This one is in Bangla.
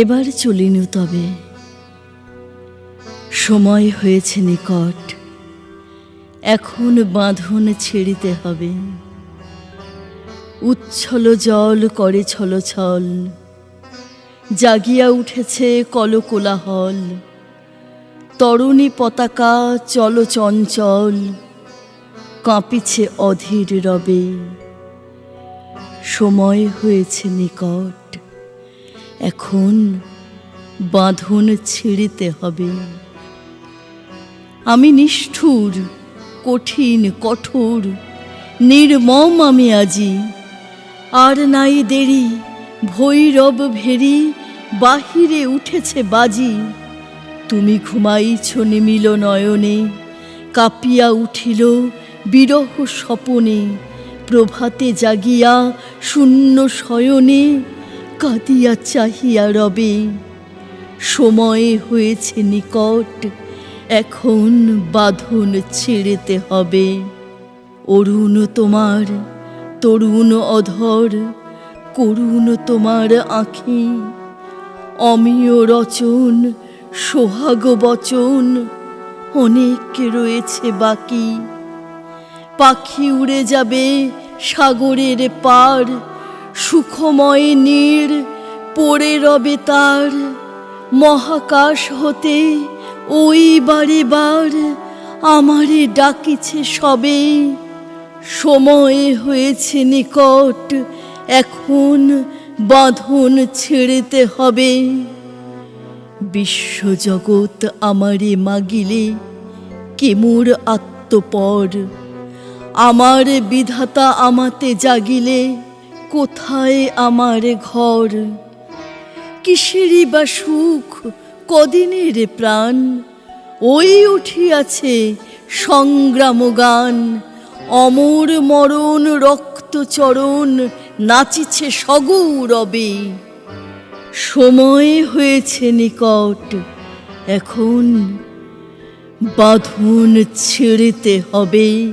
এবার চলিনু তবে। সময় হয়েছে নিকট, এখন বাঁধন ছেড়িতে হবে। উচ্ছল জল করে ছল ছল, জাগিয়া উঠেছে কলকোলাহল তরুণী পতাকা চল চঞ্চল, কাঁপিছে অধীর রবে। সময় হয়েছে নিকট। এখন বাঁধন ছিঁড়িতে হবে। আমি নিষ্ঠুর, কঠিন, কঠোর, নির্মম আমি আজি। আর নাই দেরি, ভৈরব ভেরি, বাহিরে উঠেছে বাজি। তুমি ঘুমাইছ নিমিল নয়নে, কাঁপিয়া উঠিল বিরহ স্বপনে, প্রভাতে জাগিয়া শূন্য শয়নে কাঁদিয়া চাহিয়া রবে। সময় হয়েছে নিকট, এখন বাঁধন ছেড়েতে হবে। অরুণ তোমার, তরুণ অধর, করুণ তোমার আঁখি। অমিয় রচন, সোহাগ বচন, অনেক রয়েছে বাকি। পাখি উড়ে যাবে সাগরের পার সুখময় নীর পড়ে রবে তার, মহাকাশ হতে ওই বারে বার আমারে ডাকিছে সবে। সময় হয়েছে নিকট, এখন বাঁধন ছেড়েতে হবে। বিশ্বজগৎ আমারে মাগিলে কেমুর আত্মপর? আমার বিধাতা আমাতে জাগিলে কোথায় আমার ঘর? কিসেরই বা সুখ? কদিনের প্রাণ? ওই উঠিয়াছে সংগ্রাম গান। অমর মরণ রক্তচরণ নাচিছে সগৌরবে। সময় হয়েছে নিকট, এখন বাঁধন ছেড়েতে হবে।